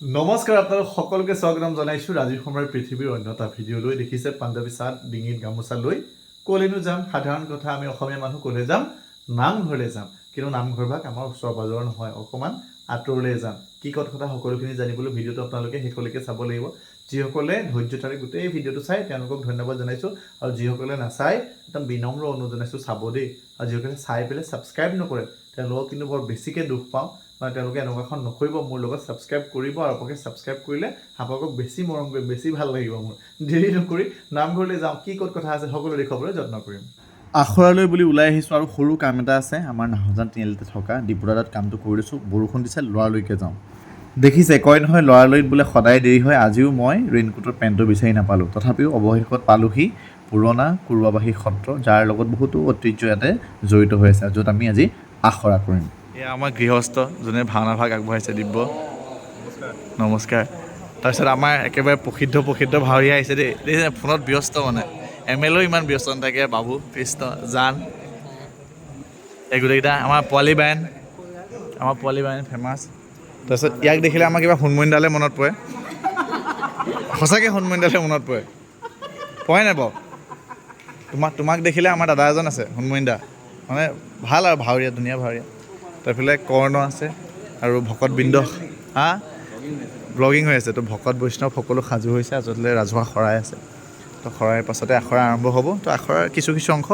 নমস্কাৰ আপোনালোক সকলোকে স্বাগতম জনাইছোঁ ৰাজীৱ কুমাৰ পৃথিৱীৰ অন্য এটা ভিডিঅ'লৈ। দেখিছে পাঞ্জাৱী চাট ডিঙিত গামোচা লৈ। ক'লেনো যাম? সাধাৰণ কথা আমি অসমীয়া মানুহ ক'লে যাম? নামঘৰলৈ যাম। কিন্তু নামঘৰভাগ আমাৰ ওচৰ পাজৰৰ নহয় অকণমান আঁতৰলৈ যাম। কি কথা কথা সকলোখিনি জানিবলৈ ভিডিঅ'টো আপোনালোকে শেষলৈকে চাব লাগিব। যিসকলে ধৈৰ্যতাৰে গোটেই ভিডিঅ'টো চাই তেওঁলোকক ধন্যবাদ জনাইছোঁ। আৰু যিসকলে নাচাই একদম বিনম্ৰ অনুৰোধ জনাইছোঁ চাব দেই। আৰু যিসকলে চাই পেলাই ছাবস্ক্ৰাইব নকৰে তেওঁলোকক কিন্তু বৰ বেছিকৈ দুখ পাওঁ। তেওঁলোকে এনেকুৱা এখন নকৰিব, মোৰ লগত ছাবস্ক্ৰাইব কৰিব আৰু আপোনালোকে ছাবস্ক্ৰাইব কৰিলে আপোনালোকক বেছি মৰম কৰি বেছি ভালো লাগিব মোৰ। দেৰি নকৰি নামঘৰলৈ যাওঁ, কি ক'ত কথা আছে সকলো দেখুৱাবলৈ যত্ন কৰিম। আখৰালৈ বুলি ওলাই আহিছোঁ আৰু সৰু কাম এটা আছে, আমাৰ নাহজান তিনিআলিতে থকা ডিপুদাদাত কামটো কৰি দিছোঁ বৰষুণ দিছে, ল'ৰালৈকে যাওঁ। দেখিছে, কয় নহয়, ল'ৰালৰিত বোলে সদায় দেৰি হয়, আজিও মই ৰেইনকোটৰ পেণ্টটো বিচাৰি নাপালোঁ। তথাপিও অৱশেষত পালোহি, পুৰণা কুৰুৱাবাহী সত্ৰ, যাৰ লগত বহুতো ঐতিহ্য ইয়াতে জড়িত হৈ আছে, য'ত আমি আজি আখৰা কৰিম। এয়া আমাৰ গৃহস্থ, যোনে ভাওনা ভাগ আগবঢ়াইছে দিব্য। নমস্কাৰ। তাৰপিছত আমাৰ একেবাৰে প্ৰসিদ্ধ প্ৰসিদ্ধ ভাৱৰীয়া আহিছে দেই। দেখিছে ফোনত ব্যস্ত মানে। এম এল এও ইমান ব্যস্ত নাথাকে, বাবু, কৃষ্ণ, জান। এই গোটেইকেইটা, আমাৰ পোৱালি বায়ন। আমাৰ পোৱালি বায়ন ফেমাছ তাৰপিছত ইয়াক দেখিলে আমাৰ কিবা হনুমনিডালে মনত পৰে। সঁচাকৈ হনুমনিডালে মনত পৰে। পৰে নাই বাৰু? তোমাক তোমাক দেখিলে আমাৰ দাদা এজন আছে, হনুমনি দা। মানে ভালো আৰু ভাৱৰীয়া, ধুনীয়া ভাৱৰীয়া। তাৰফালে কৰ্ণ আছে আৰু ভকত বৃন্দ। হা? ব্লগিং হৈ আছে, তো ভকত বৈষ্ণৱ সকলো সাজু হৈছে আচলতে ৰাজহুৱা শৰাই আছে। তো শৰাইৰ পাছতে আখৰা আৰম্ভ হ'ব, তো আখৰাৰ কিছু কিছু অংশ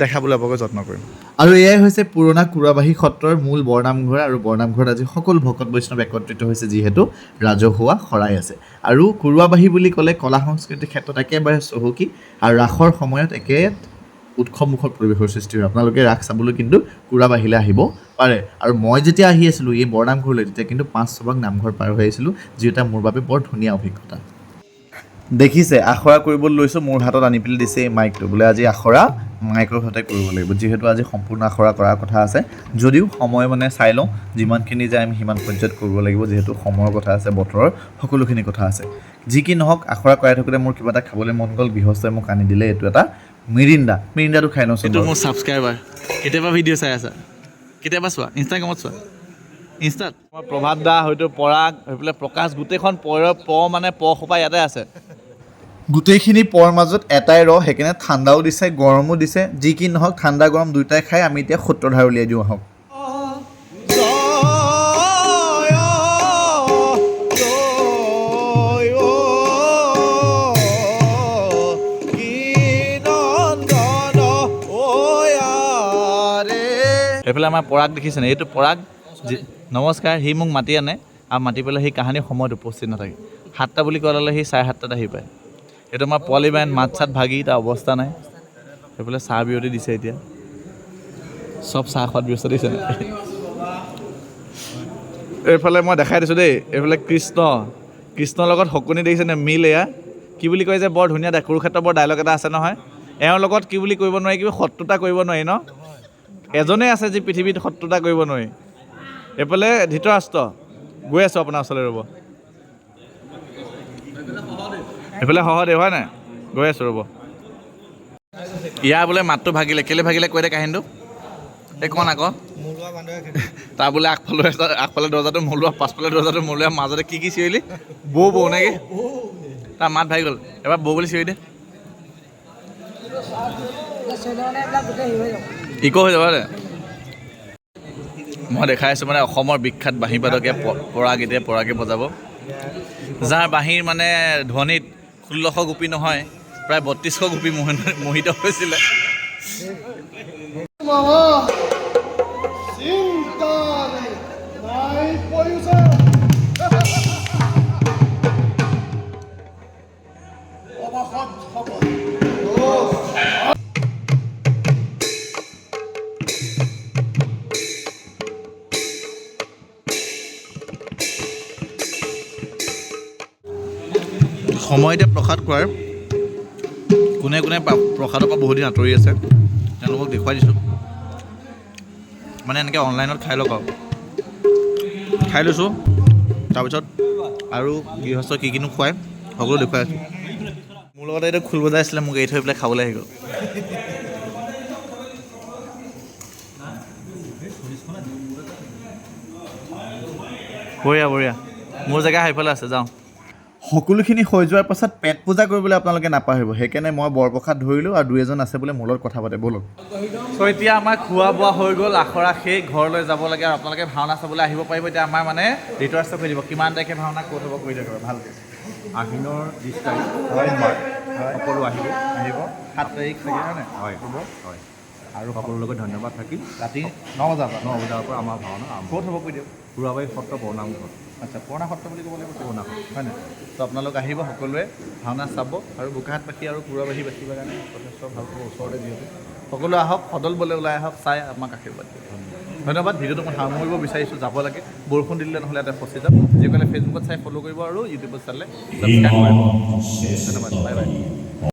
দেখাবলৈ আপোনালোকে যত্ন কৰিম। আৰু এয়াই হৈছে পুৰণা কুৰাবাহী সত্ৰৰ মূল বৰনামঘৰ আৰু বৰনামঘৰত আজি সকলো ভকত বৈষ্ণৱ একত্ৰিত হৈছে, যিহেতু ৰাজহুৱা শৰাই আছে। আৰু কুৰুৱাবাহী বুলি ক'লে কলা সংস্কৃতিৰ ক্ষেত্ৰত একেবাৰে চহকী, আৰু ৰাসৰ সময়ত একে উৎসৱমুখৰ পৰিৱেশৰ সৃষ্টি হয়। আপোনালোকে ৰাস চাবলৈ কিন্তু কুৰাবাহীলৈ আহিব পাৰে। আৰু মই যেতিয়া আহি আছিলোঁ, এই বৰনামঘৰলৈ তেতিয়া কিন্তু পাঁচ ছবাক নামঘৰ পাৰ হৈ আহিছিলোঁ যি এটা মোৰ বাবে বৰ ধুনীয়া অভিজ্ঞতা। দেখিছে, আখৰা কৰিবলৈ লৈছোঁ, মোৰ হাতত আনি পেলাই দিছে এই মাইকটো। বোলে আজি আখৰা, মাইকৰ সৈতে কৰিব লাগিব। যিহেতু আজি সম্পূৰ্ণ আখৰা কৰাৰ কথা আছে, যদিও সময় মানে চাই লওঁ, যিমানখিনি যায় আমি সিমান পৰ্যায়ত কৰিব লাগিব, যিহেতু সময়ৰ কথা আছে, বতৰৰ সকলোখিনি কথা আছে। যি কি নহওক, আখৰা কৰাই থাকোঁতে মোৰ কিবা এটা খাবলৈ মন গ'ল, গৃহস্থই মোক আনি দিলে, এইটো এটা মিৰিণ্ডা। মিৰিণ্ডাটো খাই লওঁচোন এইটো। মোৰ ছাবস্ক্ৰাইবাৰ কেতিয়াবা ভিডিঅ' চাই আছা? কেতিয়াবা চোৱা ইনষ্টাগ্ৰামত চোৱা। ইনষ্টাত মই প্ৰভাত দা হয়তো পৰাগ সেইফালে প্ৰকাশ গোটেইখন পৰ প মানে প সোপা ইয়াতে আছে। গোটেইখিনি পৰ মাজত এটাই ৰ সেইকাৰণে ঠাণ্ডাও দিছে গৰমো দিছে। যি কি নহওক ঠাণ্ডা গৰম দুয়োটাই খাই আমি এতিয়া সূত্ৰধাৰ উলিয়াই দিওঁ আহক। এইফালে আমাৰ পৰাগ দেখিছেনে? এইটো পৰাগ নমস্কাৰ সি মোক মাতি আনে আৰু মাতি পেলাই সি কাহানিৰ সময়ত উপস্থিত নাথাকে। সাতটা বুলি কোৱা ল'লে সি চাৰে সাতটাত আহি পায়। এইটো আমাৰ পোৱালি বায়ন মাত চাত ভাগি তাৰ অৱস্থা নাই। সেইফালে চাহ বিৰতি দিছে এতিয়া। চব চাহ খোৱাত ব্যস্ত দিছে নাই এইফালে মই দেখাই দিছোঁ দেই। এইফালে কৃষ্ণ। কৃষ্ণৰ লগত শকুনি দেখিছেনে মিল এয়া। কি বুলি কয় যে বৰ ধুনীয়া দে কুৰুক্ষেত্ৰৰ বৰ ডাইলগ এটা আছে নহয়। এওঁৰ লগত কি বুলি কৰিব নোৱাৰি কিবা শত্ৰুতা কৰিব নোৱাৰি ন? এজনেই আছে যি পৃথিৱীত শত্ৰুতা কৰিব নোৱাৰি। এইফালে ধৃতৰাষ্ট্ৰ গৈ আছোঁ আপোনাৰ ওচৰলৈ ৰ'ব। এইফালে সহদেৱ হয় নাই? গৈ আছোঁ ৰ'ব। ইয়াৰ বোলে মাতটো ভাগিলে কেলৈ ভাগিলে কৈ দে কাহিনীটো। এই কণ আকৌ। তাৰ বোলে আগফালে আগফালে দৰ্জাটো মলোৱা পাছফালে দৰ্জাটো মলোৱা মাজতে কি কি চিঞৰিলি? বৌ বৌ নেকি তাৰ মাত ভাগি গ'ল। এবাৰ বৌ বুলি চিঞৰি দে। ইক' হৈ যাব দে। মই দেখাই আছোঁ মানে অসমৰ বিখ্যাত বাঁহী বাদকে প- পৰাগ বজাব। যাৰ বাঁহীৰ মানে ধ্বনিত ষোল্লশ গোপী নহয় প্ৰায় বত্ৰিছশ গোপী মোহ- মোহিত হৈছিলে। সময়তে প্ৰসাদ খোৱাৰ কোনে কোনে প্ৰসাদৰ পৰা বহুত দিন আঁতৰি আছে তেওঁলোকক দেখুৱাই দিছোঁ। মানে এনেকৈ অনলাইনত খাই লওক আৰু। খাই লৈছোঁ তাৰপিছত আৰু গৃহস্থ কি কিনো খুৱাই সকলো দেখুৱাই আছোঁ। মোৰ লগতে এইটো খোল বজাইছিলে মোক এৰি থৈ পেলাই খাবলৈ আহি গ'ল। বঢ়িয়া বঢ়িয়া। মোৰ জেগা সেইফালে আছে যাওঁ। সকলোখিনি হৈ যোৱাৰ পাছত পেট পূজা কৰিবলৈ আপোনালোকে নাপাহৰিব। সেইকাৰণে মই বৰপ্ৰসাদ ধৰিলোঁ আৰু দুই এজন আছে বোলে মোৰ লগত কথা পাতে। ব'লক। চ' এতিয়া আমাৰ খোৱা বোৱা হৈ গ'ল আখৰা সেই ঘৰলৈ যাব লাগে আৰু আপোনালোকে ভাওনা চাবলৈ আহিব পাৰিব। এতিয়া আমাৰ মানে ঋতুৰাষ্ট্ৰ কৰি দিব কিমান তাৰিখে ভাওনা ক'ত হ'ব কৰি দিব ভালকৈ আহিনৰ বিছ তাৰিখ। সোমবাৰ সকলো আহিব। আহিব। সাত তাৰিখ চাগে হয়নে হয়। হ'ব। হয়। আৰু সকলোকে ধন্যবাদ থাকিল। ৰাতি ন বজাৰ পৰা? ন বজাৰ পৰা আমাৰ ভাওনা আৰম্ভ ক'ত হ'ব কৈ দিয়ক? সুৰাবাৰী সত্ৰ বৰ্ণামঘৰ আচ্ছা পুৰণা সত্ৰ বুলি ক'ব লাগিব পুৰণা সত্ৰ। হয় নাই ত' আপোনালোক আহিব সকলোৱে ভাওনা চাব আৰু বোকাহাটবাসী আৰু পুৰাবাহী বাসীৰ কাৰণে যথেষ্ট ভাল পাব ওচৰতে যিহেতু। সকলোৱে আহক সদল বলে ওলাই আহক চাই আমাক আশীৰ্বাদ দিয়ক। ধন্যবাদ। ভিডিঅ'টো মই সামৰিব বিচাৰিছোঁ যাব লাগে। বৰষুণ দিলে নহ'লে এটা ফচি যাম যিসকলে ফেচবুকত চাই ফ'ল' কৰিব আৰু ইউটিউবত চালে ছাবস্ক্ৰাইব কৰিব। ধন্যবাদ বাই বাই